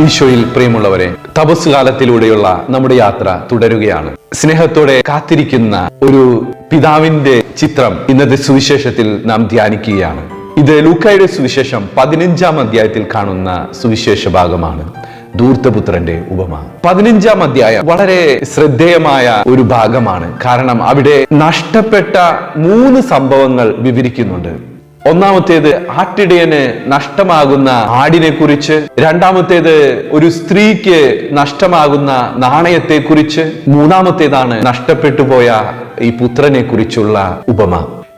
ഈശോയിൽ പ്രിയമുള്ളവരെ തപസ് കാലത്തിലൂടെയുള്ള നമ്മുടെ യാത്ര തുടരുകയാണ്. സ്നേഹത്തോടെ കാത്തിരിക്കുന്ന ഒരു പിതാവിന്റെ ചിത്രം ഇന്നത്തെ സുവിശേഷത്തിൽ നാം ധ്യാനിക്കുകയാണ്. ഇത് ലൂക്കായുടെ സുവിശേഷം പതിനഞ്ചാം അധ്യായത്തിൽ കാണുന്ന സുവിശേഷ ഭാഗമാണ്. ധൂർത്തപുത്രന്റെ ഉപമ. പതിനഞ്ചാം അധ്യായം വളരെ ശ്രദ്ധേയമായ ഒരു ഭാഗമാണ്. കാരണം അവിടെ നഷ്ടപ്പെട്ട മൂന്ന് സംഭവങ്ങൾ വിവരിക്കുന്നുണ്ട്. ഒന്നാമത്തേത് ആട്ടിടയന് നഷ്ടമാകുന്ന ആടിനെ കുറിച്ച് രണ്ടാമത്തേത് ഒരു സ്ത്രീക്ക് നഷ്ടമാകുന്ന നാണയത്തെ കുറിച്ച് മൂന്നാമത്തേതാണ് നഷ്ടപ്പെട്ടു പോയ ഈ പുത്രനെ കുറിച്ചുള്ള ഉപമ.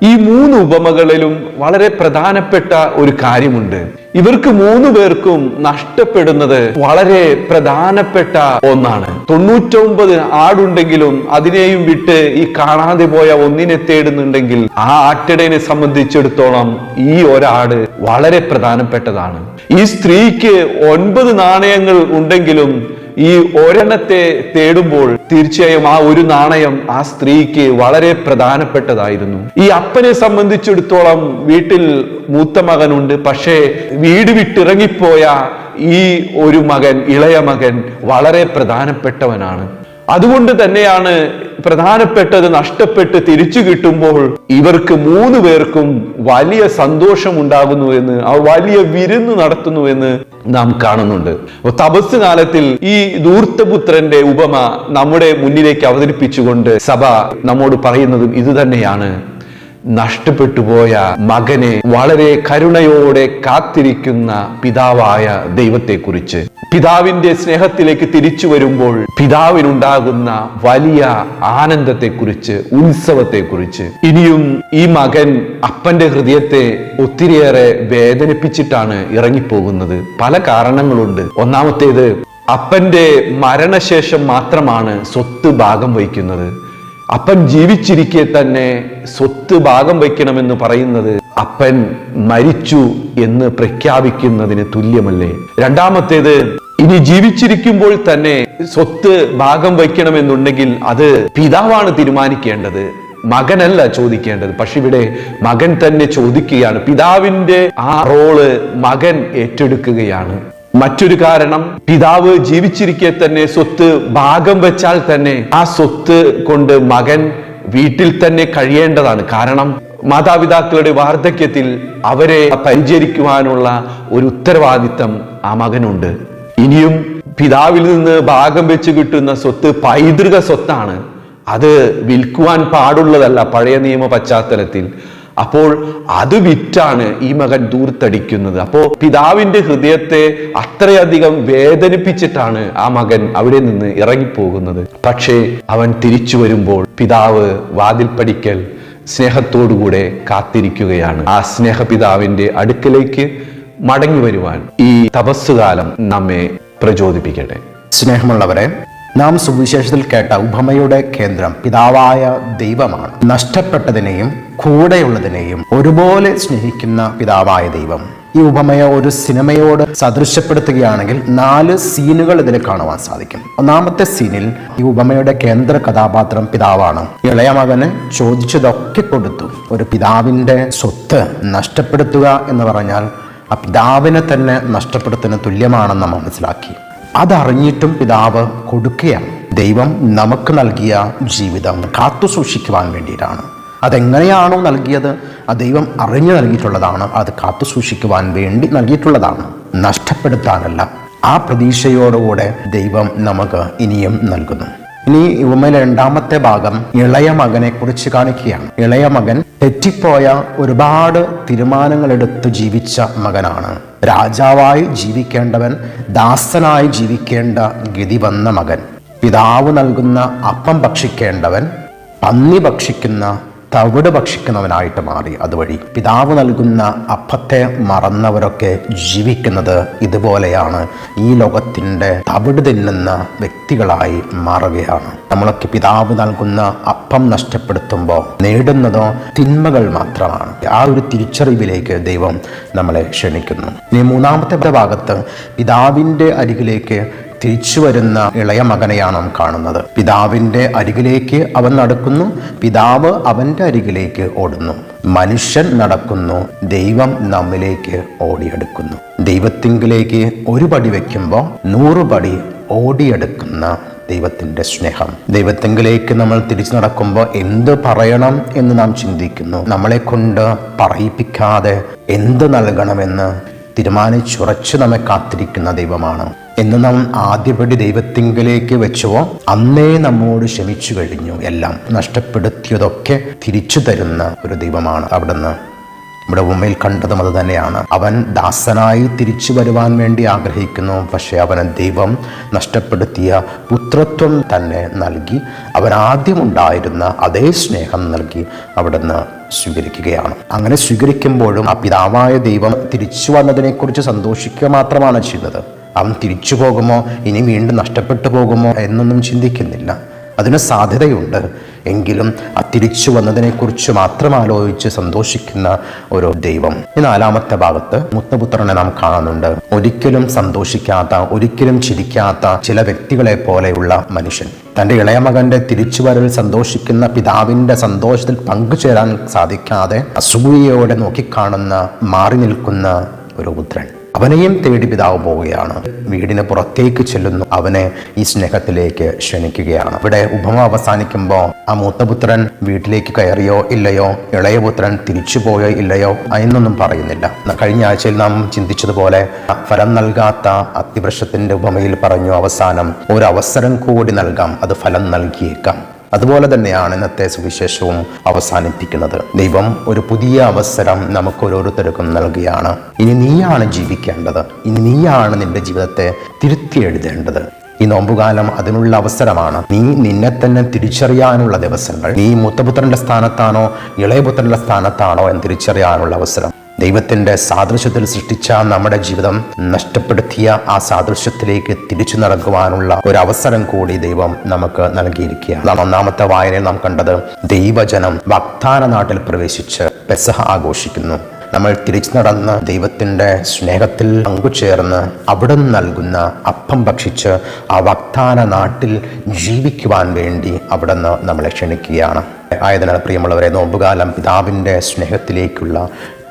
ഈ മൂന്ന് ഉപമകളിലും വളരെ പ്രധാനപ്പെട്ട ഒരു കാര്യമുണ്ട്. ഇവർക്ക് മൂന്ന് പേർക്കും നഷ്ടപ്പെടുന്നത് വളരെ പ്രധാനപ്പെട്ട ഒന്നാണ്. തൊണ്ണൂറ്റൊമ്പത് ആടുണ്ടെങ്കിലും അതിനെയും വിട്ട് ഈ കാണാതെ പോയ ഒന്നിനെ തേടുന്നുണ്ടെങ്കിൽ ആ ആട്ടിടനെ സംബന്ധിച്ചിടത്തോളം ഈ ഒരാട് വളരെ പ്രധാനപ്പെട്ടതാണ്. ഈ സ്ത്രീക്ക് ഒൻപത് നാണയങ്ങൾ ഉണ്ടെങ്കിലും ഈ ഒരെണ്ണത്തെ തേടുമ്പോൾ തീർച്ചയായും ആ ഒരു നാണയം ആ സ്ത്രീക്ക് വളരെ പ്രധാനപ്പെട്ടതായിരുന്നു. ഈ അപ്പനെ സംബന്ധിച്ചിടത്തോളം വീട്ടിൽ മൂത്ത മകനുണ്ട്. പക്ഷേ വീട് വിട്ടിറങ്ങിപ്പോയ ഈ ഒരു മകൻ ഇളയ മകൻ വളരെ പ്രധാനപ്പെട്ടവനാണ്. അതുകൊണ്ട് തന്നെയാണ് പ്രധാനപ്പെട്ടത് നഷ്ടപ്പെട്ട് തിരിച്ചു കിട്ടുമ്പോൾ ഇവർക്ക് മൂന്ന് പേർക്കും വലിയ സന്തോഷം ഉണ്ടാകുന്നു എന്ന് ആ വലിയ വിരുന്ന് നടത്തുന്നു എന്ന് നാം കാണുന്നുണ്ട്. തപസ് കാലത്തിൽ ഈ ദൂർത്തപുത്രന്റെ ഉപമ നമ്മുടെ മുന്നിലേക്ക് അവതരിപ്പിച്ചുകൊണ്ട് സഭ നമ്മോട് പറയുന്നതും ഇതുതന്നെയാണ് നഷ്ടപ്പെട്ടു പോയ മകനെ വളരെ കരുണയോടെ കാത്തിരിക്കുന്ന പിതാവായ ദൈവത്തെക്കുറിച്ച്. പിതാവിന്റെ സ്നേഹത്തിലേക്ക് തിരിച്ചു വരുമ്പോൾ പിതാവിനുണ്ടാകുന്ന വലിയ ആനന്ദത്തെക്കുറിച്ച് ഉത്സവത്തെക്കുറിച്ച്. ഇനിയും ഈ മകൻ അപ്പന്റെ ഹൃദയത്തെ ഒത്തിരിയേറെ വേദനിപ്പിച്ചിട്ടാണ് ഇറങ്ങിപ്പോകുന്നത്. പല കാരണങ്ങളുണ്ട്. ഒന്നാമത്തേത് അപ്പന്റെ മരണശേഷം മാത്രമാണ് സ്വത്ത് ഭാഗം വഹിക്കുന്നത് അപ്പൻ ജീവിച്ചിരിക്കെ തന്നെ സ്വത്ത് ഭാഗം വയ്ക്കണമെന്ന് പറയുന്നത് അപ്പൻ മരിച്ചു എന്ന് പ്രഖ്യാപിക്കുന്നതിന് തുല്യമല്ലേ? രണ്ടാമത്തേത് ഇനി ജീവിച്ചിരിക്കുമ്പോൾ തന്നെ സ്വത്ത് ഭാഗം വയ്ക്കണമെന്നുണ്ടെങ്കിൽ അത് പിതാവാണ് തീരുമാനിക്കേണ്ടത് മകനല്ല ചോദിക്കേണ്ടത്. പക്ഷെ ഇവിടെ മകൻ തന്നെ ചോദിക്കുകയാണ്. പിതാവിന്റെ ആ റോൾ മകൻ ഏറ്റെടുക്കുകയാണ്. മറ്റൊരു കാരണം പിതാവ് ജീവിച്ചിരിക്കെ തന്നെ സ്വത്ത് ഭാഗം വെച്ചാൽ തന്നെ ആ സ്വത്ത് കൊണ്ട് മകൻ വീട്ടിൽ തന്നെ കഴിയേണ്ടതാണ്. കാരണം മാതാപിതാക്കളുടെ വാർദ്ധക്യത്തിൽ അവരെ പരിചരിക്കുവാനുള്ള ഒരു ഉത്തരവാദിത്തം ആ മകനുണ്ട്. ഇനിയും പിതാവിൽ നിന്ന് ഭാഗം വെച്ച് കിട്ടുന്ന സ്വത്ത് പൈതൃക സ്വത്താണ്. അത് വിൽക്കുവാൻ പാടുള്ളതല്ല പഴയ നിയമ പശ്ചാത്തലത്തിൽ. അപ്പോൾ അത് വിറ്റാണ് ഈ മകൻ ദൂർത്തടിക്കുന്നത്. അപ്പോൾ പിതാവിന്റെ ഹൃദയത്തെ അത്രയധികം വേദനിപ്പിച്ചിട്ടാണ് ആ മകൻ അവിടെ നിന്ന് ഇറങ്ങിപ്പോകുന്നത്. പക്ഷേ അവൻ തിരിച്ചു വരുമ്പോൾ പിതാവ് വാതിൽപ്പടിക്കൽ സ്നേഹത്തോടുകൂടെ കാത്തിരിക്കുകയാണ്. ആ സ്നേഹപിതാവിന്റെ അടുക്കലേക്ക് മടങ്ങി വരുവാൻ ഈ തപസ്സുകാലം നമ്മെ പ്രചോദിപ്പിക്കട്ടെ. സ്നേഹമുള്ളവരെ നാം സുവിശേഷത്തിൽ കേട്ട ഉപമയുടെ കേന്ദ്രം പിതാവായ ദൈവമാണ്. നഷ്ടപ്പെട്ടതിനെയും കൂടെയുള്ളതിനെയും ഒരുപോലെ സ്നേഹിക്കുന്ന പിതാവായ ദൈവം. ഈ ഉപമയെ ഒരു സിനിമയോട് സദൃശ്യപ്പെടുത്തുകയാണെങ്കിൽ നാല് സീനുകൾ ഇതിൽ കാണുവാൻ സാധിക്കും. ഒന്നാമത്തെ സീനിൽ ഈ ഉപമയുടെ കേന്ദ്ര കഥാപാത്രം പിതാവാണ്. ഇളയ മകന് ചോദിച്ചതൊക്കെ കൊടുത്തു. ഒരു പിതാവിന്റെ സ്വത്ത് നഷ്ടപ്പെടുത്തുക എന്ന് പറഞ്ഞാൽ പിതാവിനെ തന്നെ നഷ്ടപ്പെടുത്തുന്ന തുല്യമാണെന്ന് മനസ്സിലാക്കി. അതറിഞ്ഞിട്ടും പിതാവ് കൊടുക്കുകയാണ്. ദൈവം നമുക്ക് നൽകിയ ജീവിതം കാത്തു സൂക്ഷിക്കുവാൻ വേണ്ടിയിട്ടാണ്. അതെങ്ങനെയാണോ നൽകിയത് ആ ദൈവം അറിഞ്ഞു നൽകിയിട്ടുള്ളതാണ്. അത് കാത്തു സൂക്ഷിക്കുവാൻ വേണ്ടി നൽകിയിട്ടുള്ളതാണ്. നഷ്ടപ്പെടുത്താനല്ല. ആ പ്രതീക്ഷയോടുകൂടെ ദൈവം നമുക്ക് ഇനിയും നൽകുന്നു. ഇനി ഉമ്മയിലെ രണ്ടാമത്തെ ഭാഗം ഇളയ മകനെ കുറിച്ച് കാണിക്കുകയാണ്. ഇളയ മകൻ തെറ്റിപ്പോയ ഒരുപാട് തീരുമാനങ്ങൾ എടുത്ത് ജീവിച്ച മകനാണ്. രാജാവായി ജീവിക്കേണ്ടവൻ ദാസനായി ജീവിക്കേണ്ട ഗതി വന്ന മകൻ. പിതാവ് നൽകുന്ന അപ്പം ഭക്ഷിക്കേണ്ടവൻ പന്നി ഭക്ഷിക്കുന്ന തവിട് ഭക്ഷിക്കുന്നവനായിട്ട് മാറി. അതുവഴി പിതാവ് നൽകുന്ന അപ്പത്തെ മറന്നവരൊക്കെ ജീവിക്കുന്നത് ഇതുപോലെയാണ്. ഈ ലോകത്തിന്റെ തവിട് തിന്നുന്ന വ്യക്തികളായി മാറുകയാണ്. നമ്മളൊക്കെ പിതാവ് നൽകുന്ന അപ്പം നഷ്ടപ്പെടുത്തുമ്പോൾ നേടുന്നതോ തിന്മകൾ മാത്രമാണ്. ആ ഒരു തിരിച്ചറിവിലേക്ക് ദൈവം നമ്മളെ ക്ഷണിക്കുന്നു. ഇനി മൂന്നാമത്തെ ഭാഗത്ത് പിതാവിന്റെ അരികിലേക്ക് തിരിച്ചു വരുന്ന ഇളയ മകനെയാണ് നാം കാണുന്നത്. പിതാവിന്റെ അരികിലേക്ക് അവൻ നടക്കുന്നു. പിതാവ് അവന്റെ അരികിലേക്ക് ഓടുന്നു. മനുഷ്യൻ നടക്കുന്നു. ദൈവം നമ്മിലേക്ക് ഓടിയെടുക്കുന്നു. ദൈവത്തിങ്കിലേക്ക് ഒരു പടി വെക്കുമ്പോൾ നൂറ് പടി ഓടിയെടുക്കുന്ന ദൈവത്തിന്റെ സ്നേഹം. ദൈവത്തെങ്കിലേക്ക് നമ്മൾ തിരിച്ചു നടക്കുമ്പോൾ എന്ത് പറയണം എന്ന് നാം ചിന്തിക്കുന്നു. നമ്മളെ കൊണ്ട് പറയിപ്പിക്കാതെ എന്ത് നൽകണമെന്ന് തീരുമാനിച്ചുറച്ച് നമ്മെ കാത്തിരിക്കുന്ന ദൈവമാണ്. എന്ന് നാം ആദ്യപടി ദൈവത്തിങ്കിലേക്ക് വെച്ചുവോ അന്നേ നമ്മോട് ക്ഷമിച്ചു കഴിഞ്ഞു. എല്ലാം നഷ്ടപ്പെടുത്തിയതൊക്കെ തിരിച്ചു തരുന്ന ഒരു ദൈവമാണ് അവിടുന്ന്. നമ്മുടെ ഉമ്മയിൽ കണ്ടതും അത് തന്നെയാണ്. അവൻ ദാസനായി തിരിച്ചു വരുവാൻ വേണ്ടി ആഗ്രഹിക്കുന്നു. പക്ഷേ അവന് ദൈവം നഷ്ടപ്പെടുത്തിയ പുത്രത്വം തന്നെ നൽകി അവൻ ആദ്യമുണ്ടായിരുന്ന അതേ സ്നേഹം നൽകി അവിടുന്ന് സ്വീകരിക്കുകയാണ്. അങ്ങനെ സ്വീകരിക്കുമ്പോഴും ആ പിതാവായ ദൈവം തിരിച്ചു വന്നതിനെക്കുറിച്ച് സന്തോഷിക്കുക മാത്രമാണ് ചെയ്യുന്നത് അവൻ തിരിച്ചു പോകുമോ? ഇനി വീണ്ടും നഷ്ടപ്പെട്ടു പോകുമോ എന്നൊന്നും ചിന്തിക്കുന്നില്ല. അതിന് സാധ്യതയുണ്ട്. എങ്കിലും ആ തിരിച്ചു വന്നതിനെക്കുറിച്ച് മാത്രം ആലോചിച്ച് സന്തോഷിക്കുന്ന ഒരു ദൈവം. ഈ നാലാമത്തെ ഭാഗത്ത് മുത്തപുത്രനെ നാം കാണുന്നുണ്ട്. ഒരിക്കലും സന്തോഷിക്കാത്ത ഒരിക്കലും ചിരിക്കാത്ത ചില വ്യക്തികളെ പോലെയുള്ള മനുഷ്യൻ. തന്റെ ഇളയമകന്റെ തിരിച്ചുവരവിൽ സന്തോഷിക്കുന്ന പിതാവിന്റെ സന്തോഷത്തിൽ പങ്കുചേരാൻ സാധിക്കാതെ അസൂയയോടെ നോക്കിക്കാണുന്ന മാറി നിൽക്കുന്ന ഒരു പുത്രൻ. അവനെയും തേടി പിതാവ് പോവുകയാണ്. വീടിന് പുറത്തേക്ക് ചെല്ലുന്നു. അവനെ ഈ സ്നേഹത്തിലേക്ക് ക്ഷണിക്കുകയാണ്. ഇവിടെ ഉപമ അവസാനിക്കുമ്പോൾ ആ മൂത്തപുത്രൻ വീട്ടിലേക്ക് കയറിയോ ഇല്ലയോ ഇളയപുത്രൻ തിരിച്ചു പോയോ ഇല്ലയോ എന്നൊന്നും പറയുന്നില്ല. കഴിഞ്ഞ ആഴ്ചയിൽ നാം ചിന്തിച്ചതുപോലെ ഫലം നൽകാത്ത അത്തിവൃക്ഷത്തിന്റെ ഉപമയിൽ പറഞ്ഞു അവസാനം ഒരു അവസരം കൂടി നൽകാം അത് ഫലം നൽകിയേക്കാം. അതുപോലെ തന്നെയാണ് ഇന്നത്തെ സുവിശേഷവും അവസാനിപ്പിക്കുന്നത്. ദൈവം ഒരു പുതിയ അവസരം നമുക്ക് ഓരോരുത്തർക്കും നൽകുകയാണ് ഇനി നീയാണ് ജീവിക്കേണ്ടത്. ഇനി നീയാണ് നിന്റെ ജീവിതത്തെ തിരുത്തി എഴുതേണ്ടത്. ഈ നോമ്പുകാലം അതിനുള്ള അവസരമാണ്. നീ നിന്നെ തന്നെ തിരിച്ചറിയാനുള്ള ദിവസങ്ങൾ. നീ മുത്തപുത്രന്റെ സ്ഥാനത്താണോ ഇളയപുത്രന്റെ സ്ഥാനത്താണോ എന്ന് തിരിച്ചറിയാനുള്ള അവസരം. ദൈവത്തിന്റെ സാദൃശ്യത്തിൽ സൃഷ്ടിച്ച നമ്മുടെ ജീവിതം നഷ്ടപ്പെടുത്തിയ ആ സാദൃശ്യത്തിലേക്ക് തിരിച്ചു നടക്കുവാനുള്ള ഒരു അവസരം കൂടി ദൈവം നമുക്ക് നൽകിയിരിക്കുകയാണ്. നാം ഒന്നാമത്തെ വായനയിൽ നാം കണ്ടത് ദൈവജനം വക്താന നാട്ടിൽ പ്രവേശിച്ച് പെസഹ ആഘോഷിക്കുന്നു. നമ്മൾ തിരിച്ചു നടന്ന് ദൈവത്തിന്റെ സ്നേഹത്തിൽ പങ്കുചേർന്ന് അവിടെ നൽകുന്ന അപ്പം ഭക്ഷിച്ച് ആ വക്താന നാട്ടിൽ ജീവിക്കുവാൻ വേണ്ടി അവിടുന്ന് നമ്മളെ ക്ഷണിക്കുകയാണ്. ആയതിനാൽ പ്രിയമുള്ളവരെ നോമ്പുകാലം പിതാവിന്റെ സ്നേഹത്തിലേക്കുള്ള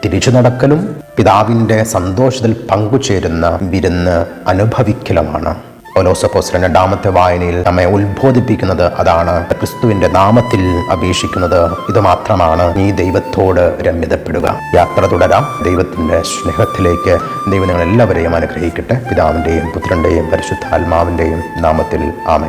തിരിച്ചു നടക്കലും പിതാവിന്റെ സന്തോഷത്തിൽ പങ്കുചേരുന്ന വിരുന്ന് അനുഭവിക്കലുമാണ്. ഒലോസപ്പോസ് രണ്ടാമത്തെ വായനയിൽ നമ്മെ ഉത്ബോധിപ്പിക്കുന്നത് അതാണ്. ക്രിസ്തുവിന്റെ നാമത്തിൽ അപേക്ഷിക്കുന്നത് ഇത് മാത്രമാണ് നീ ദൈവത്തോട് രമ്യതപ്പെടുക. യാത്ര തുടരാം. ദൈവത്തിന്റെ സ്നേഹത്തിലേക്ക് ദൈവം നിങ്ങൾ എല്ലാവരെയും അനുഗ്രഹിക്കട്ടെ. പിതാവിന്റെയും പുത്രന്റെയും പരിശുദ്ധാത്മാവിന്റെയും നാമത്തിൽ ആമേ